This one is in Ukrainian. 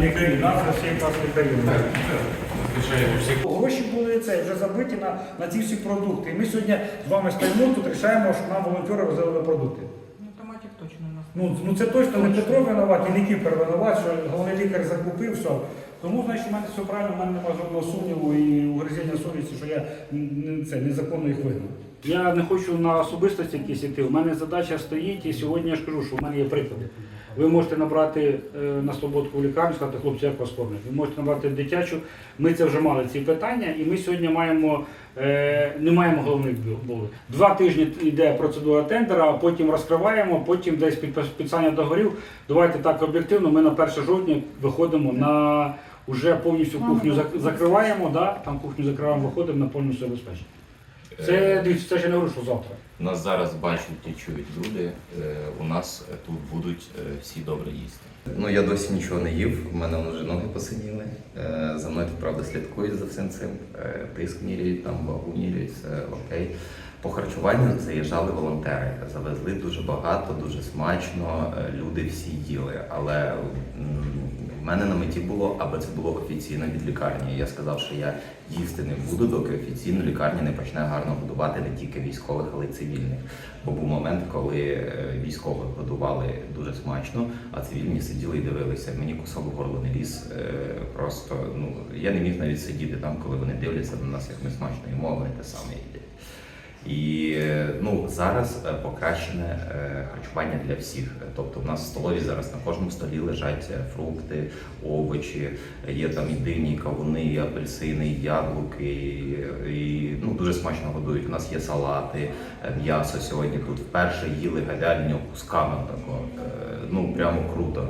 лікарі, це всі якраз лікарі. Гроші були це вже забиті на, на ці всі продукти. І ми сьогодні з вами стоїмо тут, рішаємо, що нам волонтери возили продукти. Ну, томатів точно нас. Ну, ну це точно не Петро винуват і не Кіпер винуват, що головний лікар закупив все. Тому, значить, у мене все правильно, в мене немає жодного сумніву і угризіння совісті, що я це незаконно їх вигнав. Я не хочу на особистості якісь іти. У мене задача стоїть, і сьогодні я ж кажу, що в мене є приклади. Ви можете набрати е, на Слободку лікарню, сказати, хлопці, як вас кормлять. Ви можете набрати дитячу. Ми це вже мали ці питання, і ми сьогодні маємо е, не маємо головних болей. Два тижні йде процедура тендера, а потім розкриваємо, потім десь під підписання договорів. Давайте так об'єктивно. Ми на 1 жовтня виходимо на уже повністю кухню закриваємо. Да? Там кухню закриваємо, виходимо на повністю забезпечення. Це дивіться, це ще не говорю, що завтра. Нас зараз бачать і чують люди. Е, У нас е, тут будуть е, всі добре їсти. Ну я досі нічого не їв, у мене вже ноги посиніли. Е, За мною тут правда слідкують за всім цим. Е, Тиск міряють, там вагу міряють, все окей. По харчуванню заїжджали волонтери, завезли дуже багато, дуже смачно. е, Люди всі їли. Але в мене на меті було, аби це було офіційно від лікарні. Я сказав, що я їсти не буду, доки офіційно лікарня не почне гарно годувати не тільки військових, але й цивільних. Бо був момент, коли е, військових годували дуже смачно, а цивільні сиділи і дивилися. Мені кусок горло не ліз. е, Просто ну я не міг навіть сидіти там, коли вони дивляться на нас, як ми смачно їмо, вони те саме їдять. І ну зараз е, покращене е, харчування для всіх. Тобто, в нас в столові зараз на кожному столі лежать е, фрукти, овочі, є там і дині, і кавуни, і апельсини, і яблуки, і, ну дуже смачно годують. У нас є салати, м'ясо сьогодні тут вперше їли говядину кусками тако. Ну прямо круто.